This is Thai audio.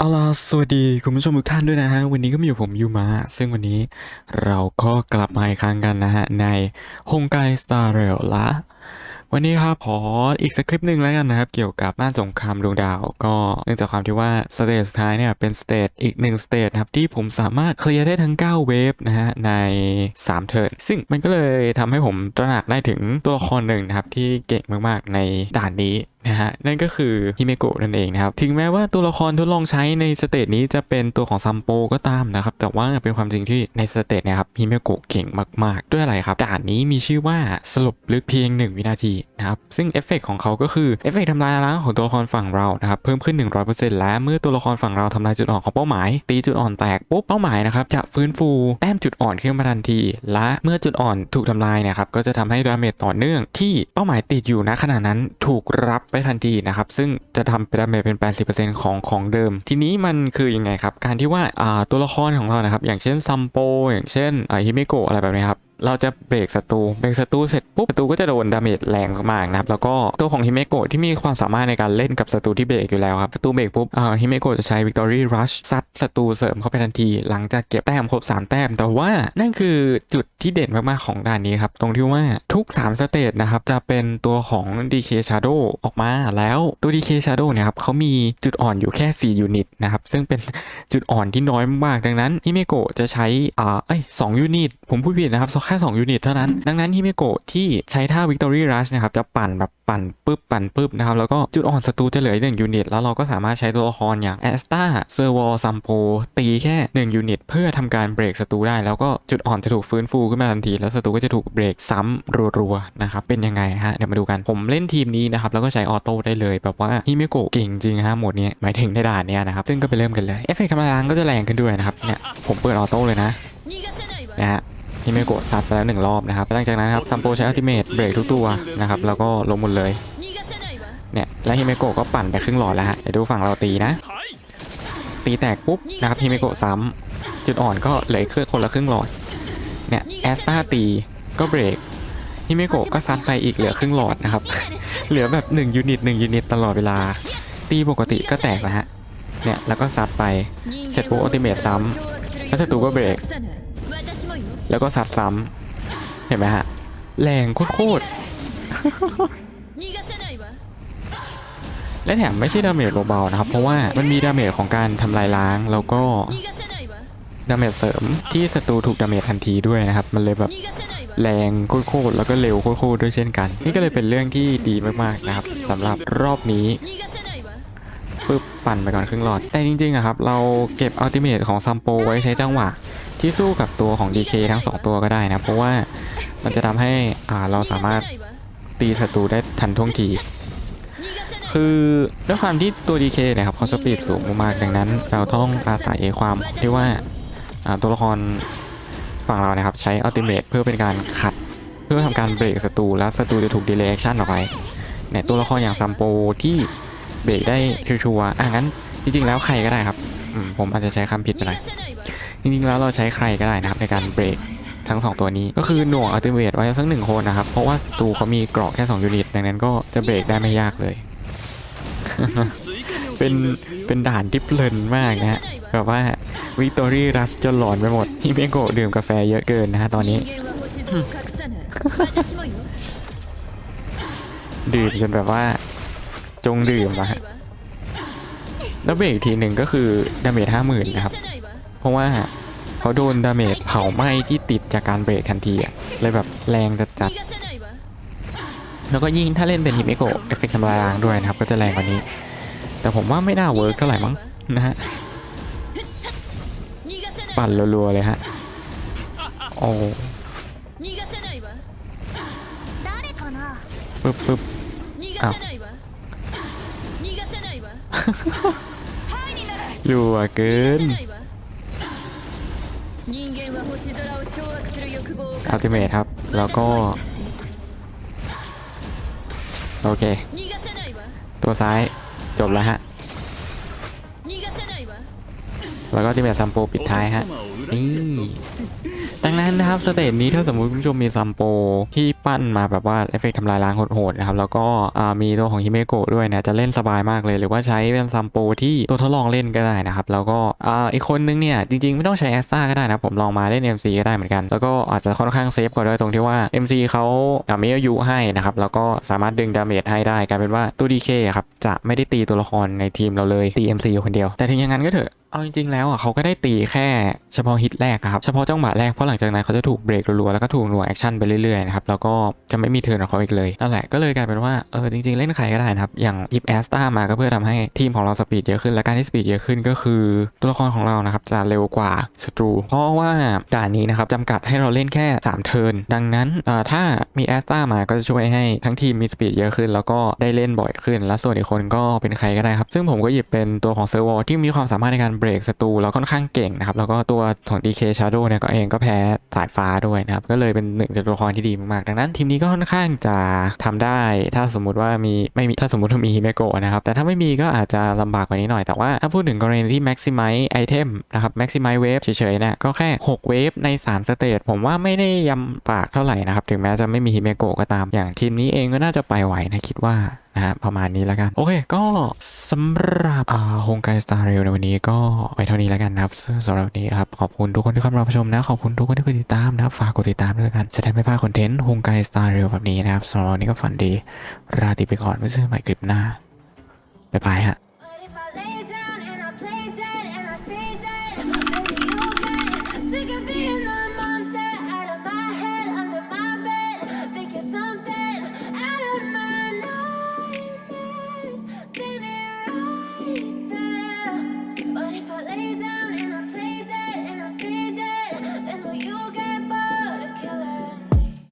เอาล่ะสวัสดีคุณผู้ชมทุกท่านด้วยนะฮะ วันนี้ก็มีอยู่ผมยูมาซึ่งวันนี้เราก็กลับมาอีกครั้งกันนะฮะ ในฮงไกสตาร์เรลละ วันนี้ครับขออีกสักคลิปหนึ่งแล้วกันนะครับ เกี่ยวกับบ้านสงครามดวงดาว ก็เนื่องจากความที่ว่าสเตจสุดท้ายเนี่ยเป็นสเตจอีกหนึ่งสเตจครับ ที่ผมสามารถเคลียร์ได้ทั้ง 9 เวฟนะฮะ ใน 3 เทิร์นซึ่งมันก็เลยทำให้ผมตระหนักได้ถึงตัวละครหนึ่งนะครับที่เก่งมากๆในด่านนี้นะฮะนั่นก็คือฮิเมโกะนั่นเองนะครับถึงแม้ว่าตัวละครทดลองใช้ในสเตจนี้จะเป็นตัวของซัมโปก็ตามนะครับแต่ว่าเป็นความจริงที่ในสเตจเนะครับฮิเมโกะเก่งมากๆ ด้วยอะไรครับด่านนี้มีชื่อว่าสลบลึกเพียง 1 วินาทีนะครับซึ่งเอฟเฟกต์ของเขาก็คือเอฟเฟกต์ทำลายล้างของตัวละครฝั่งเรานะครับเพิ่มขึ้น 100%และเมื่อตัวละครฝั่งเราทำลายจุดอ่อนของเป้าหมาย ตีจุดอ่อนแตกปุ๊บเป้าหมายนะครับจะฟื้นฟูแต้มจุดอ่อนขึ้นมาทันที และเมื่อจุดอ่อนถูกทำลายนะครับก็จะทำให้ดาเมจต่อเนื่อง ที่เป้าหมายติดอยู่ณขณะนั้นถูกรับไปทันทีนะครับ ซึ่งจะทำเป็นดาเมจเป็น 80%ของของเดิม ทีนี้มันคือยังไงครับ การที่ว่าตัวละครของเรานะครับ อย่างเช่นซัมโปอย่างเช่นฮิเมโกะอะไรแบบนี้ครับ เราจะเบรกศัตรูเบรกศัตรูเสร็จปุ๊บศัตรูก็จะโดนดาเมจแรงมากๆนะครับแล้วก็ตัวของฮิเมโกะที่มีความสามารถในการเล่นกับศัตรูที่เบรกอยู่แล้วครับศัตรูเบรกปุ๊บอ่าฮิเมโกะจะใช้ Victory Rush ซัดศัตรูเสริมเข้าไปทันที หลังจากเก็บแต้มครบ 3 แต้ม แต่ว่านั่นคือจุดที่เด่นมากๆของด่านนี้ครับตรงที่ว่าทุก 3 สเตจนะครับจะเป็นตัวของ DK Shadow ออกมาแล้วตัว DK Shadow เนี่ยครับเขามีจุดอ่อนอยู่แค่ 4 ยูนิตนะครับซึ่งเป็นจุดอ่อนที่น้อยมากๆดังนั้นฮิเมโกะจะใช้อ่าเอ้ยสองยูนิตผมพูดผิดนะครับแค่2ยูนิตเท่านั้น ดังนั้นฮิเมโกะที่ใช้ท่า Victory Rush นะครับจะปั่นแบบปั่นปึ๊บปั่นปึ๊บนะครับแล้วก็จุดอ่อนศัตรูจะเหลือหนึ่งยูนิต แล้วเราก็สามารถใช้ตัวละครอย่างแอสตาเซอร์วอลซัมโปตีแค่ 1 ยูนิต เพื่อทำการเบรกศัตรูได้ แล้วก็จุดอ่อนจะถูกฟื้นฟูขึ้นมาทันที แล้วศัตรูก็จะถูกเบรกซ้ำรัวๆนะครับเป็นยังไงฮะเดี๋ยวมาดูกันผมเล่นทีมนี้นะครับแล้วก็ใช้ออโต้ได้เลยแบบว่าฮิเมโกะเก่งจริงฮะโหมดนี้หมายถึงในด่านเนี้ยนะครับซึ่งก็ไปเริ่มกันเลยเอฟเฟกต์ทำลายล้าก็จะแรงขึ้นด้วยนะครับเนี่ยผมเปิดออโต้เลยนะนะฮะ ฮิเมโกะซัดไปแล้วหนึ่งรอบนะครับหลังจากนั้นครับซัมโปใช้อัลติเมทเบรกทุกตัวนะครับแล้วก็ล้มหมดเลยเนี่ยแล้วฮิเมโกะก็ปั่นไปครึ่งหลอดแล้วฮะเดี๋ยวดูฝั่งเราตีนะ ตีแตกปุ๊บนะครับฮิเมโกะซ้ำจุดอ่อนก็เหลือเครื่องคนละครึ่งหลอดเนี่ยแอสตาตีก็เบรกฮิเมโกะก็ซัดไปอีกเหลือครึ่งหลอดนะครับเหลือแบบ1ยูนิต1ยูนิตตลอดเวลา ตีปกติก็แตกแล้วฮะเนี่ยแล้วก็ซัดไปเสร็จปุ๊บอัลติเมทซ้ำแล้แล้วศัตรูก็เบรก แล้วก็ซัดซ้ำเห็นไหมฮะ แรงโคตรๆและแถมไม่ใช่ดาเมจเบาๆนะครับ เพราะว่ามันมีดาเมจของการทำลายล้างแล้วก็ดาเมจเสริมที่ศัตรูถูกดาเมจทันทีด้วยนะครับ มันเลยแบบแรงโคตรๆแล้วก็เร็วโคตรๆด้วยเช่นกัน นี่ก็เลยเป็นเรื่องที่ดีมากๆนะครับสำหรับรอบนี้ปึ๊บปั่นไปก่อนครึ่งหลอด แต่จริงๆอะครับ เราเก็บอัลติเมทของซัมโปไว้ใช้จังหวะ ที่สู้กับตัวของ DK ทั้ง 2 ตัวก็ได้นะ เพราะว่ามันจะทำให้อ่าเราสามารถตีศัตรูได้ทันท่วงที คือด้วยความที่ตัว DK เนะครับเขาสปีดสูงมากดังนั้น เราต้องอาศัยความที่ว่าตัวละครฝั่งเรานะครับใช้อัลติเมทเพื่อเป็นการขัด เพื่อทำการเบรกศัตรูแล้วศัตรูจะถูกดีเลย์แอคชั่นออกไปเนี่ยตัวละครอย่างซัมโปที่เบรกได้ชัวร์ๆอะงั้นจริงๆแล้วใครก็ได้ครับผมอาจจะใช้คำผิดไปหน่อย จริงๆแล้วเราใช้ใครก็ได้นะครับในการเบรกทั้ง 2 ตัวนี้ก็คือหน่วงอัลติเมทไว้สักหนึ่งคนนะครับ เพราะว่าศัตรูเขามีเกราะแค่ 2 ยูนิต ดังนั้นก็จะเบรกได้ไม่ยากเลย เป็นเป็นด่านที่เพลินมากนะฮะแบบว่าวิกตอรี่รัชจนหลอนไปหมดฮิเมโกะดื่มกาแฟเยอะเกินนะฮะตอนนี้ ดื่มจนแบบว่า จงดื่มอะฮะแล้วเบรกอีกทีหนึ่งก็คือดาเมจห้าหมื่นนะครับ เพราะว่าเขาโดนดาเมจเผาไหม้ที่ติดจากการเบรกทันทีอะเลยแบบแรงจัดจัดๆแล้วก็ยิ่งถ้าเล่นเป็นฮิเมโกเอฟเฟกต์ทำลายล้างด้วยนะครับ ก็จะแรงกว่านี้ แต่ผมว่าไม่น่าเวิร์กเท่าไหร่มั้งนะฮะปั่นรัวๆเลยฮะโอ้ปึ๊บปึ๊บอ้าวรัวเกิน อัลติเมทครับ แล้วก็ โอเค ตัวซ้ายจบแล้วฮะ แล้วก็อัลติเมทซัมโปปิดท้ายฮะ นี่ ดังนั้นนะครับสเตจนี้ถ้าสมมติคุณผู้ชมมีซัมโปที่ปั้นมาแบบว่าเอฟเฟกต์ทำลายล้างโหดๆนะครับแล้วก็มีตัวของฮิเมโกะด้วยนะจะเล่นสบายมากเลย หรือว่าใช้เป็นซัมโปที่ตัวทดลองเล่นก็ได้นะครับแล้วก็อ,อีกคนนึงเนี่ยจริงๆ ไม่ต้องใช้แอสตาก็ได้นะผมลองมาเล่น MC ก็ได้เหมือนกัน แล้วก็อาจจะค่อนข้างเซฟกว่าด้วยตรงที่ว่า MC เขาอ่ามีอายุให้นะครับแล้วก็สามารถดึงดาเมจให้ได้กลายเป็นว่าตัว DK อะครับจะไม่ได้ตีตัวละครในทีมเราเลยตี MC อยู่คนเดียว แต่ถึงอย่างนั้นก็เถอะ เอาจริงๆแล้วอะเขาก็ได้ตีแค่เฉพาะฮิตแรกครับเฉพาะจังหวะแรกเพราะหลังจากนั้นเขาจะถูกเบรกรัวๆแล้วก็ถูกหน่วยแอคชั่นไปเรื่อยๆนะครับแล้วก็จะไม่มีเทิร์นของเขาอีกเลยนั่นแหละก็เลยกลายเป็นว่าเออจริงๆเล่นใครก็ได้นะครับอย่างหยิบแอสตามาก็เพื่อทำให้ทีมของเราสปีดเยอะขึ้นและการที่สปีดเยอะขึ้นก็คือ ตัวละครของเรานะครับจะเร็วกว่าศัตรู เพราะว่าด่านนี้นะครับจำกัดให้เราเล่นแค่ 3 เทิร์นดังนั้นเอ่อถ้ามีแอสตามาก็จะช่วยให้ทั้งทีมมีสปีดเยอะขึ้น แล้วก็ได้เล่นบ่อยขึ้น และส่วนอีกคนก็เป็นใครก็ได้ครับซึ่งผมก็หยิบเป็นตัวของเซอร์วอลที่มีความสามารถในการเบรกศัตรูแล้วค่อนข้างเก่งนะครับ แล้วก็ตัวของ DK Shadow เนี่ยก็เองก็แพ้สายฟ้าด้วยนะครับ ก็เลยเป็นหนึ่งตัวละครที่ดีมากๆ ดังนั้นทีมนี้ก็ค่อนข้างจะทำได้ ถ้าสมมุติว่ามีไม่มีถ้าสมมติว่ามีฮิเมโกะนะครับ แต่ถ้าไม่มีก็อาจจะลำบากกว่านี้หน่อย แต่ว่าถ้าพูดถึงกรณีที่ maximize item นะครับ maximize wave เฉยๆเนี่ยก็แค่ 6 เวฟใน 3 สเตจผมว่าไม่ได้ยำปากเท่าไหร่นะครับ ถึงแม้จะไม่มีฮิเมโกะก็ตามอย่างทีมนี้เองก็น่าจะไปไหวนะคิดว่านะฮะประมาณนี้แล้วกัน โอเค ก็สำหรับอ่าโฮงไกสตาร์เรลในวันนี้ก็ไว้เท่านี้แล้วกันนะครับสำหรับนี้ครับ ขอบคุณทุกคนที่เข้ามารับชมนะ ขอบคุณทุกคนที่กดติดตามนะครับ ฝากกดติดตามด้วยกัน จะได้ไม่พลาดคอนเทนต์โฮงไกสตาร์เรลแบบนี้นะครับสำหรับวันนี้ก็ฝันดี ราตรีไปก่อนไว้เจอกันใหม่คลิปหน้าบ๊ายบายฮะ